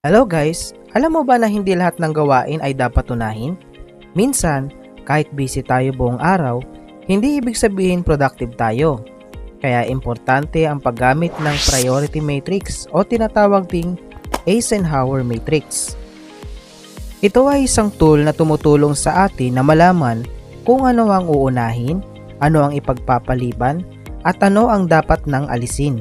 Hello guys! Alam mo ba na hindi lahat ng gawain ay dapat unahin? Minsan, kahit busy tayo buong araw, hindi ibig sabihin productive tayo. Kaya importante ang paggamit ng priority matrix o tinatawag ding Eisenhower matrix. Ito ay isang tool na tumutulong sa atin na malaman kung ano ang uunahin, ano ang ipagpapaliban, at ano ang dapat nang alisin.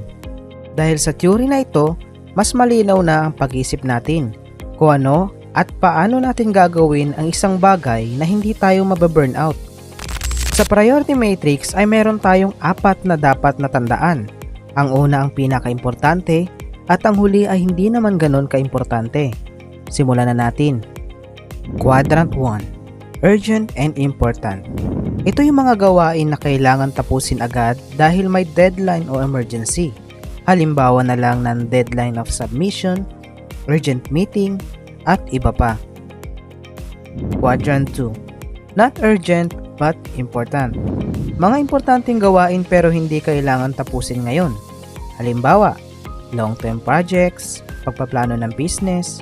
Dahil sa theory na ito, mas malinaw na ang pag-isip natin kung ano at paano natin gagawin ang isang bagay na hindi tayo mababurnout. Sa priority matrix ay meron tayong apat na dapat na tandaan. Ang una ang pinaka-importante at ang huli ay hindi naman ganon ka-importante. Simulan na natin. Quadrant 1 Urgent and Important Ito yung mga gawain na kailangan tapusin agad dahil may deadline o emergency. Halimbawa na lang ng deadline of submission, urgent meeting, at iba pa. Quadrant 2 Not urgent but important. Mga importanteng gawain pero hindi kailangan tapusin ngayon. Halimbawa, long-term projects, pagpaplano ng business,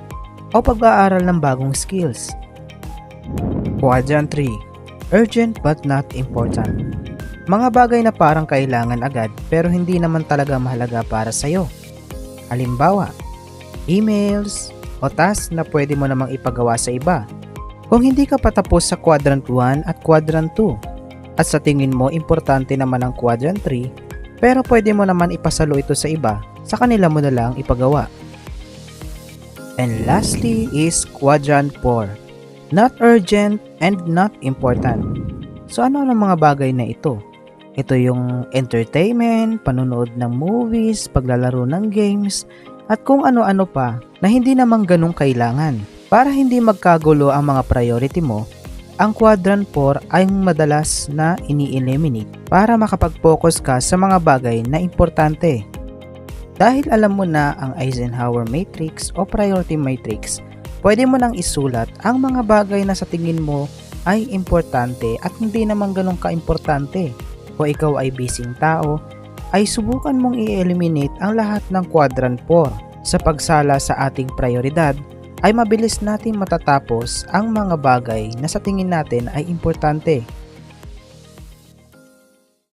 o pag-aaral ng bagong skills. Quadrant 3 Urgent but not important. Mga bagay na parang kailangan agad pero hindi naman talaga mahalaga para sa'yo. Halimbawa, emails o tasks na pwede mo namang ipagawa sa iba. Kung hindi ka patapos sa quadrant 1 at quadrant 2 at sa tingin mo importante naman ang quadrant 3 pero pwede mo naman ipasalo ito sa iba, sa kanila mo na lang ipagawa. And lastly is quadrant 4. Not urgent and not important. So ano ang mga bagay na ito? Ito yung entertainment, panonood ng movies, paglalaro ng games, at kung ano-ano pa na hindi naman ganong kailangan. Para hindi magkagulo ang mga priority mo, ang quadrant 4 ay madalas na ini-eliminate para makapag-focus ka sa mga bagay na importante. Dahil alam mo na ang Eisenhower matrix o priority matrix, pwede mo nang isulat ang mga bagay na sa tingin mo ay importante at hindi naman ganun ka-importante o ikaw ay busy tao, ay subukan mong i-eliminate ang lahat ng quadrant 4. Sa pagsala sa ating prioridad, ay mabilis natin matatapos ang mga bagay na sa tingin natin ay importante